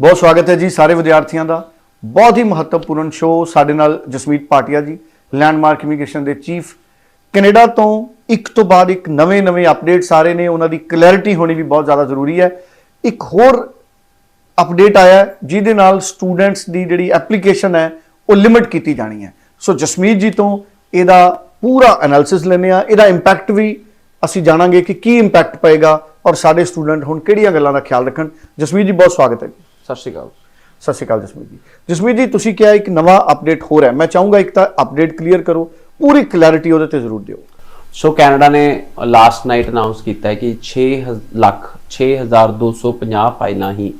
ਬਹੁਤ ਸਵਾਗਤ ਹੈ ਜੀ ਸਾਰੇ ਵਿਦਿਆਰਥੀਆਂ ਦਾ। ਬਹੁਤ ਹੀ ਮਹੱਤਵਪੂਰਨ ਸ਼ੋਅ ਸਾਡੇ ਨਾਲ ਜਸਮੀਤ ਪਾਟਿਆ ਜੀ ਲੈਂਡਮਾਰਕ ਇਮੀਗ੍ਰੇਸ਼ਨ ਦੇ ਚੀਫ ਕੈਨੇਡਾ ਤੋਂ ਇੱਕ ਤੋਂ ਬਾਅਦ ਇੱਕ ਨਵੇਂ-ਨਵੇਂ ਅਪਡੇਟਸ ਆ ਰਹੇ ਨੇ, ਉਹਨਾਂ ਦੀ ਕਲੈਰਿਟੀ ਹੋਣੀ ਵੀ ਬਹੁਤ ਜ਼ਿਆਦਾ ਜ਼ਰੂਰੀ ਹੈ। ਇੱਕ ਹੋਰ ਅਪਡੇਟ ਆਇਆ, ਜਿਹਦੇ ਨਾਲ ਸਟੂਡੈਂਟਸ ਦੀ ਜਿਹੜੀ ਐਪਲੀਕੇਸ਼ਨ ਹੈ, ਉਹ ਲਿਮਿਟ ਕੀਤੀ ਜਾਣੀ ਹੈ। ਸੋ ਜਸਮੀਤ ਜੀ ਤੋਂ ਇਹਦਾ ਪੂਰਾ ਐਨਾਲਿਸਿਸ ਲੈਂਦੇ ਆ ਇਹਦਾ ਇੰਪੈਕਟ ਵੀ ਅਸੀਂ ਜਾਣਾਂਗੇ ਕਿ ਕੀ ਇੰਪੈਕਟ ਪਏਗਾ ਔਰ ਸਾਡੇ ਸਟੂਡੈਂਟ ਹੁਣ ਕਿਹੜੀਆਂ ਗੱਲਾਂ ਦਾ ਖਿਆਲ ਰੱਖਣ। ਜਸਮੀਤ ਜੀ, ਬਹੁਤ ਸਵਾਗਤ ਹੈ ਜੀ। ਸਤਿ ਸ਼੍ਰੀ ਅਕਾਲ। ਸਤਿ ਸ਼੍ਰੀ ਅਕਾਲ ਜਸਮੀਤ ਜੀ। ਜਸਮੀਤ ਜੀ ਤੁਸੀਂ ਕਿਹਾ ਇੱਕ ਨਵਾਂ ਅਪਡੇਟ ਹੋ ਰਿਹਾ। ਮੈਂ ਚਾਹੂੰਗਾ ਇੱਕ ਤਾਂ ਅਪਡੇਟ ਕਲੀਅਰ ਕਰੋ। ਪੂਰੀ ਕਲੈਰਿਟੀ ਉਹਦੇ ਤੇ ਜ਼ਰੂਰ ਦਿਓ। ਸੋ ਕੈਨੇਡਾ ਨੇ ਲਾਸਟ ਨਾਈਟ ਅਨਾਉਂਸ ਕੀਤਾ ਹੈ ਕਿ 6 ਲੱਖ 6250 ਫਾਈਲਾਂ ਹੀ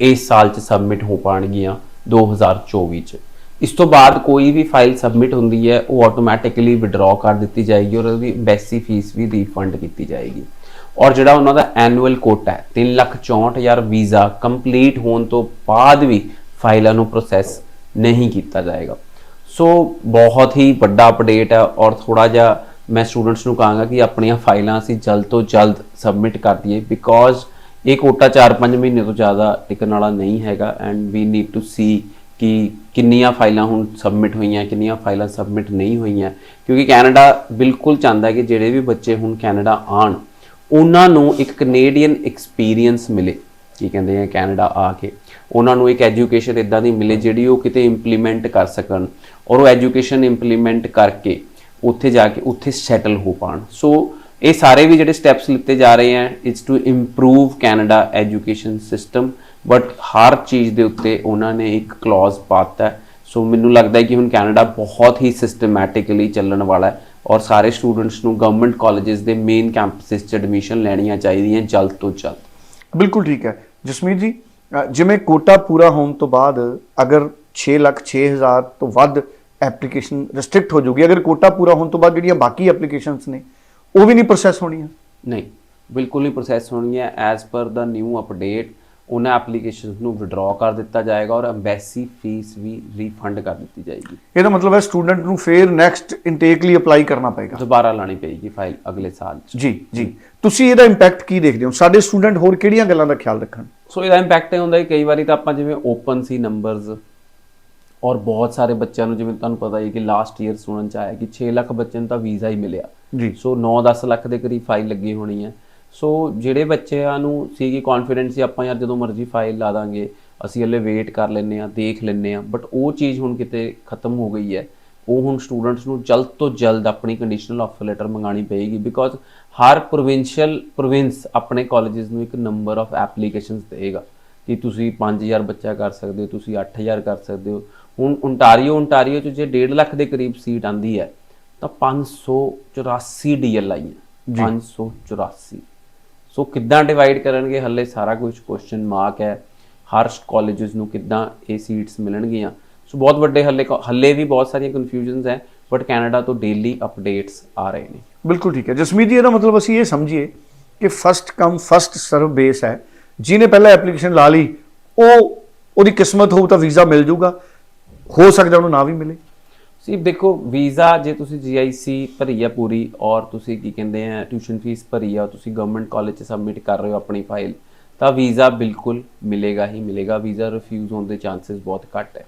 ਇਸ ਸਾਲ ਚ ਸਬਮਿਟ ਹੋ ਪਾਣਗੀਆਂ 2024 ਚ। ਇਸ ਤੋਂ ਬਾਅਦ ਕੋਈ ਵੀ ਫਾਈਲ ਸਬਮਿਟ ਹੁੰਦੀ ਹੈ ਉਹ ਆਟੋਮੈਟਿਕਲੀ ਵਿਡਰਾਅ ਕਰ ਦਿੱਤੀ ਜਾਏਗੀ ਔਰ ਉਹਦੀ ਬੈਸੀ ਫੀਸ ਵੀ ਰੀਫੰਡ ਕੀਤੀ ਜਾਏਗੀ। ਔਰ ਜਿਹੜਾ ਉਹਨਾਂ ਦਾ ਐਨੂਅਲ ਕੋਟਾ ਹੈ 364000 ਵੀਜ਼ਾ ਕੰਪਲੀਟ ਹੋਣ ਤੋਂ ਬਾਅਦ ਵੀ ਫਾਈਲਾਂ ਨੂੰ ਪ੍ਰੋਸੈਸ ਨਹੀਂ ਕੀਤਾ ਜਾਏਗਾ। ਸੋ ਬਹੁਤ ਹੀ ਵੱਡਾ ਅਪਡੇਟ ਹੈ ਔਰ ਥੋੜਾ ਜਿਹਾ ਮੈਂ ਸਟੂਡੈਂਟਸ ਨੂੰ ਕਹਾਂਗਾ ਕਿ ਆਪਣੀਆਂ ਫਾਈਲਾਂ ਅਸੀਂ ਜਲਦ ਤੋਂ ਜਲਦ ਸਬਮਿਟ ਕਰ ਦਈਏ ਬਿਕੋਜ਼ ਇਹ ਕੋਟਾ 4-5 ਮਹੀਨੇ ਤੋਂ ਜ਼ਿਆਦਾ ਟਿਕਣ ਵਾਲਾ ਨਹੀਂ ਹੈਗਾ and we need to see ਕਿ ਕਿੰਨੀਆਂ ਫਾਈਲਾਂ ਹੁਣ ਸਬਮਿਟ ਹੋਈਆਂ, ਕਿੰਨੀਆਂ ਫਾਈਲਾਂ ਸਬਮਿਟ ਨਹੀਂ ਹੋਈਆਂ ਕਿਉਂਕਿ ਕੈਨੇਡਾ ਬਿਲਕੁਲ ਚਾਹੁੰਦਾ ਹੈ ਕਿ ਜਿਹੜੇ ਵੀ ਬੱਚੇ ਹੁਣ ਕੈਨੇਡਾ ਆਣ ਉਹਨਾਂ ਨੂੰ ਇੱਕ ਕੈਨੇਡੀਅਨ ਐਕਸਪੀਰੀਅੰਸ ਮਿਲੇ। ਕੀ ਕਹਿੰਦੇ ਆ ਕੈਨੇਡਾ ਆ ਕੇ। ਉਹਨਾਂ ਨੂੰ ਇੱਕ ਐਜੂਕੇਸ਼ਨ ਇਦਾਂ ਦੀ ਮਿਲੇ ਜਿਹੜੀ ਉਹ ਕਿਤੇ ਇੰਪਲੀਮੈਂਟ ਕਰ ਸਕਣ। ਔਰ ਉਹ ਐਜੂਕੇਸ਼ਨ ਇੰਪਲੀਮੈਂਟ ਕਰਕੇ ਉੱਥੇ ਜਾ ਕੇ ਉੱਥੇ ਸੈਟਲ ਹੋ ਪਾਣ। ਸੋ ਇਹ ਸਾਰੇ ਵੀ ਜਿਹੜੇ ਸਟੈਪਸ ਲਿੱਤੇ ਜਾ ਰਹੇ ਆ it's to improve Canada education system but ਹਰ ਚੀਜ਼ ਦੇ ਉੱਤੇ ਉਹਨਾਂ ਨੇ ਇੱਕ ਕਲੌਜ਼ ਪਾਤਾ। ਸੋ ਮੈਨੂੰ ਲੱਗਦਾ ਹੈ ਕਿ ਹੁਣ ਕੈਨੇਡਾ ਬਹੁਤ ਹੀ ਸਿਸਟਮੈਟਿਕਲੀ ਚੱਲਣ ਵਾਲਾ ਹੈ। ਔਰ ਸਾਰੇ ਸਟੂਡੈਂਟਸ ਨੂੰ ਗਵਰਨਮੈਂਟ ਕਾਲਜਸ ਦੇ ਮੇਨ ਕੈਂਪਸਸ 'ਚ ਐਡਮਿਸ਼ਨ ਲੈਣੀਆਂ ਚਾਹੀਦੀਆਂ ਜਲਦ ਤੋਂ ਜਲਦ। ਬਿਲਕੁਲ ਠੀਕ ਹੈ। ਜਸਮੀਤ ਜੀ ਜਿਵੇਂ ਕੋਟਾ ਪੂਰਾ ਹੋਣ ਤੋਂ ਬਾਅਦ ਅਗਰ 6 ਲੱਖ 6000 ਤੋਂ ਵੱਧ ਐਪਲੀਕੇਸ਼ਨ ਰੈਸਟ੍ਰਿਕਟ ਹੋ ਜਾਊਗੀ ਅਗਰ ਕੋਟਾ ਪੂਰਾ ਹੋਣ ਤੋਂ ਬਾਅਦ ਜਿਹੜੀਆਂ ਬਾਕੀ ਐਪਲੀਕੇਸ਼ਨਸ ਨੇ ਉਹ ਵੀ ਨਹੀਂ ਪ੍ਰੋਸੈਸ ਹੋਣੀਆਂ? ਨਹੀਂ ਬਿਲਕੁਲ ਨਹੀਂ ਪ੍ਰੋਸੈਸ ਹੋਣੀ ਹੈ as per the new update ਉਹਨਾਂ ਐਪਲੀਕੇਸ਼ਨਸ ਨੂੰ ਵਿਡਰਾਅ ਕਰ ਦਿੱਤਾ ਜਾਏਗਾ ਔਰ ਐਮਬੈਸੀ ਫੀਸ ਵੀ ਰੀਫੰਡ ਕਰ ਦਿੱਤੀ ਜਾਏਗੀ। ਇਹਦਾ ਮਤਲਬ ਹੈ ਸਟੂਡੈਂਟ ਨੂੰ ਫੇਰ ਨੈਕਸਟ ਇਨਟੇਕ ਲਈ ਅਪਲਾਈ ਕਰਨਾ ਪਏਗਾ। ਦੁਬਾਰਾ ਲਾਣੀ ਪਏਗੀ ਫਾਈਲ ਅਗਲੇ ਸਾਲ ਜੀ ਜੀ। ਤੁਸੀਂ ਇਹਦਾ ਇੰਪੈਕਟ ਕੀ ਦੇਖਦੇ ਹੋ? ਸਾਡੇ ਸਟੂਡੈਂਟ ਹੋਰ ਕਿਹੜੀਆਂ ਗੱਲਾਂ ਦਾ ਖਿਆਲ ਰੱਖਣ? ਸੋ ਇਹਦਾ ਇੰਪੈਕਟ ਇਹ ਹੁੰਦਾ ਹੈ ਕਈ ਵਾਰੀ ਤਾਂ ਆਪਾਂ ਜਿਵੇਂ ਓਪਨ ਸੀ ਨੰਬਰਸ ਔਰ ਬਹੁਤ ਸਾਰੇ ਬੱਚਿਆਂ ਨੂੰ ਜਿਵੇਂ ਤੁਹਾਨੂੰ ਪਤਾ ਹੈ ਕਿ ਲਾਸਟ ਈਅਰ ਸੁਣਨ ਚ ਆਇਆ ਕਿ 6 ਲੱਖ ਬੱਚਿਆਂ ਨੂੰ ਤਾਂ ਵੀਜ਼ਾ ਹੀ ਮਿਲਿਆ। ਜੀ। ਸੋ 9-10 ਲੱਖ ਦੇ ਕਰੀਬ ਫਾਈਲ ਲੱਗੀ ਹੋਣੀ ਹੈ। ਸੋ ਜਿਹੜੇ ਬੱਚਿਆਂ ਨੂੰ ਸੀ ਕਿ ਕੌਨਫੀਡੈਂਸ ਸੀ ਆਪਾਂ ਯਾਰ ਜਦੋਂ ਮਰਜ਼ੀ ਫਾਈਲ ਲਾ ਦਾਂਗੇ ਅਸੀਂ ਹਲੇ ਵੇਟ ਕਰ ਲੈਨੇ ਆ ਦੇਖ ਲੈਨੇ ਆ ਬਟ ਉਹ ਚੀਜ਼ ਹੁਣ ਕਿਤੇ ਖਤਮ ਹੋ ਗਈ ਹੈ। ਉਹ ਹੁਣ ਸਟੂਡੈਂਟਸ ਨੂੰ ਜਲਦ ਤੋਂ ਜਲਦ ਆਪਣੀ ਕੰਡੀਸ਼ਨਲ ਆਫਰ ਲੈਟਰ ਮੰਗਾਣੀ ਪਏਗੀ ਬਿਕੋਜ਼ ਹਰ ਪ੍ਰੋਵਿੰਸ਼ੀਅਲ ਪ੍ਰੋਵਿੰਸ ਆਪਣੇ ਕਾਲਜਸ ਨੂੰ ਇੱਕ ਨੰਬਰ ਆਫ ਐਪਲੀਕੇਸ਼ਨਸ ਦੇਗਾ ਕਿ ਤੁਸੀਂ 5000 ਬੱਚਾ ਕਰ ਸਕਦੇ ਹੋ ਤੁਸੀਂ 8000 ਕਰ ਸਕਦੇ ਹੋ। ਹੁਣ ਓਨਟਾਰੀਓ ਓਨਟਾਰੀਓ ਚ ਜੇ 1.5 ਲੱਖ ਦੇ ਕਰੀਬ ਸੀਟ ਆਂਦੀ ਹੈ ਤਾਂ 584 ਡੀਐਲ ਆਈਆਂ 584 ਸੋ ਕਿੱਦਾਂ ਡਿਵਾਈਡ ਕਰਨਗੇ? ਹੱਲੇ ਸਾਰਾ ਕੁਝ ਕੁਐਸਚਨ ਮਾਰਕ ਹੈ। ਹਰ ਕਾਲਜਸ ਨੂੰ ਕਿੱਦਾਂ ਇਹ ਸੀਟਸ ਮਿਲਣਗੀਆਂ? ਸੋ ਬਹੁਤ ਵੱਡੇ ਹੱਲੇ ਹੱਲੇ ਵੀ ਬਹੁਤ ਸਾਰੀਆਂ ਕਨਫਿਊਜ਼ਨਸ ਹੈ ਬਟ ਕੈਨੇਡਾ ਤੋਂ ਡੇਲੀ ਅਪਡੇਟਸ ਆ ਰਹੇ ਨੇ। ਬਿਲਕੁਲ ਠੀਕ ਹੈ। ਜਸਮੀਤ ਜੀ, ਇਹਦਾ ਮਤਲਬ ਅਸੀਂ ਇਹ ਸਮਝੀਏ ਕਿ first come first serve base ਹੈ। ਜਿਹਨੇ ਪਹਿਲਾਂ ਐਪਲੀਕੇਸ਼ਨ ਲਾ ਲਈ, ਉਹ ਉਹਦੀ ਕਿਸਮਤ ਹੋਊ ਤਾਂ ਵੀਜ਼ਾ ਮਿਲ ਜਾਊਗਾ। ਹੋ ਸਕਦਾ ਉਹਨੂੰ ਨਾ ਵੀ ਮਿਲੇ। ਸੀ ਦੇਖੋ ਵੀਜ਼ਾ ਜੇ ਤੁਸੀਂ ਜੀਆਈਸੀ ਭਰੀ ਆ ਪੂਰੀ ਔਰ ਤੁਸੀਂ ਕੀ ਕਹਿੰਦੇ ਆ ਟਿਊਸ਼ਨ ਫੀਸ ਭਰੀ ਆ ਤੁਸੀਂ ਗਵਰਨਮੈਂਟ ਕਾਲਜ 'ਚ ਸਬਮਿਟ ਕਰ ਰਹੇ ਹੋ ਆਪਣੀ ਫਾਈਲ ਤਾਂ ਵੀਜ਼ਾ ਬਿਲਕੁਲ ਮਿਲੇਗਾ ਹੀ ਮਿਲੇਗਾ। ਵੀਜ਼ਾ ਰਿਫਿਊਜ਼ ਹੋਣ ਦੇ ਚਾਂਸਸ ਬਹੁਤ ਘੱਟ ਹੈ।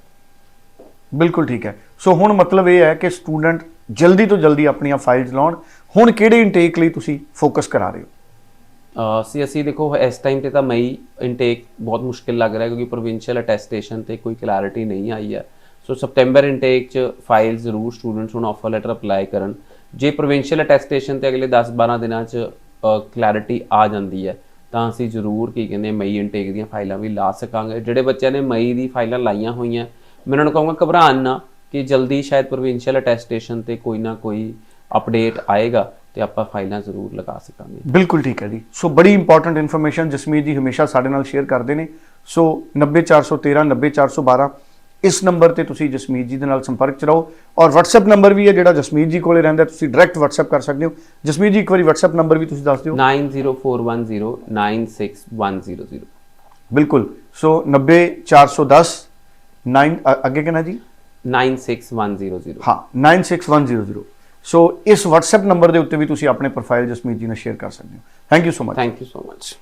ਬਿਲਕੁਲ ਠੀਕ ਹੈ। ਸੋ ਹੁਣ ਮਤਲਬ ਇਹ ਹੈ ਕਿ ਸਟੂਡੈਂਟ ਜਲਦੀ ਤੋਂ ਜਲਦੀ ਆਪਣੀਆਂ ਫਾਈਲਸ ਲਾਉਣ। ਹੁਣ ਕਿਹੜੇ ਇਨਟੇਕ ਲਈ ਤੁਸੀਂ ਫੋਕਸ ਕਰਾ ਰਹੇ ਹੋ? ਸੀ ਅਸੀਂ ਦੇਖੋ ਇਸ ਟਾਈਮ ਤੇ ਤਾਂ ਮਈ ਇਨਟੇਕ ਬਹੁਤ ਮੁਸ਼ਕਿਲ ਲੱਗ ਰਿਹਾ ਕਿਉਂਕਿ ਪ੍ਰੋਵਿੰਸ਼ੀਅਲ ਅਟੈਸਟੇਸ਼ਨ ਤੇ ਕੋਈ ਕਲੈਰਿਟੀ ਨਹੀਂ ਆਈ ਹੈ। ਸੋ ਸਪਟੈਂਬਰ ਇਨਟੇਕ ਚ ਫਾਈਲ ਜ਼ਰੂਰ ਸਟੂਡੈਂਟਸ ਹੁਣ ਆਫਰ ਲੈਟਰ ਅਪਲਾਈ ਕਰਨ। ਜੇ ਪ੍ਰੋਵਿੰਸ਼ੀਅਲ ਅਟੈਸਟੇਸ਼ਨ ਤੇ ਅਗਲੇ 10-12 ਦਿਨਾਂ ਚ ਕਲੈਰਿਟੀ ਆ ਜਾਂਦੀ ਹੈ, ਤਾਂ ਅਸੀਂ ਜ਼ਰੂਰ ਕੀ ਕਹਿੰਦੇ ਮਈ ਇਨਟੇਕ ਦੀਆਂ ਫਾਈਲਾਂ ਵੀ ਲਾ ਸਕਾਂਗੇ। ਜਿਹੜੇ ਬੱਚਿਆਂ ਨੇ ਮਈ ਦੀ ਫਾਈਲਾਂ ਲਾਈਆਂ ਹੋਈਆਂ, ਮੈਂ ਉਹਨਾਂ ਨੂੰ ਕਹਾਂਗਾ ਘਬਰਾਉਣ ਨਾ ਕਿ ਜਲਦੀ ਸ਼ਾਇਦ ਪ੍ਰੋਵਿੰਸ਼ੀਅਲ ਅਟੈਸਟੇਸ਼ਨ ਤੇ ਕੋਈ ਨਾ ਕੋਈ ਅਪਡੇਟ ਆਏਗਾ ਤੇ ਆਪਾਂ ਫਾਈਲਾਂ ਜ਼ਰੂਰ ਲਗਾ ਸਕਾਂਗੇ। ਬਿਲਕੁਲ ਠੀਕ ਹੈ ਜੀ। ਸੋ, ਬੜੀ ਇੰਪੋਰਟੈਂਟ ਇਨਫੋਰਮੇਸ਼ਨ ਜਸਮੀਤ ਜੀ ਹਮੇਸ਼ਾ ਸਾਡੇ ਨਾਲ ਸ਼ੇਅਰ ਕਰਦੇ ਨੇ। ਸੋ 90413 90412 ਇਸ ਨੰਬਰ ਤੇ ਤੁਸੀਂ ਜਸਮੀਤ ਜੀ ਦੇ ਨਾਲ ਸੰਪਰਕ ਚ ਰਹੋ। ਔਰ WhatsApp ਨੰਬਰ ਵੀ ਹੈ ਜਿਹੜਾ ਜਸਮੀਤ ਜੀ ਕੋਲੇ ਰਹਿੰਦਾ ਤੁਸੀਂ ਡਾਇਰੈਕਟ WhatsApp ਕਰ ਸਕਦੇ ਹੋ। ਜਸਮੀਤ ਜੀ ਇੱਕ ਵਾਰੀ WhatsApp ਨੰਬਰ ਵੀ ਤੁਸੀਂ ਦੱਸ ਦਿਓ। 9041096100 ਬਿਲਕੁਲ। ਸੋ 90410 9 ਅ- ਅੱਗੇ ਕਿਹਨਾ ਜੀ? 96100 ਹਾਂ 96100 ਸੋ ਇਸ WhatsApp ਨੰਬਰ ਦੇ ਉੱਤੇ ਵੀ ਤੁਸੀਂ ਆਪਣੇ ਪ੍ਰੋਫਾਈਲ ਜਸਮੀਤ ਜੀ ਨਾਲ ਸ਼ੇਅਰ ਕਰ ਸਕਦੇ ਹੋ। Thank you so much thank you so much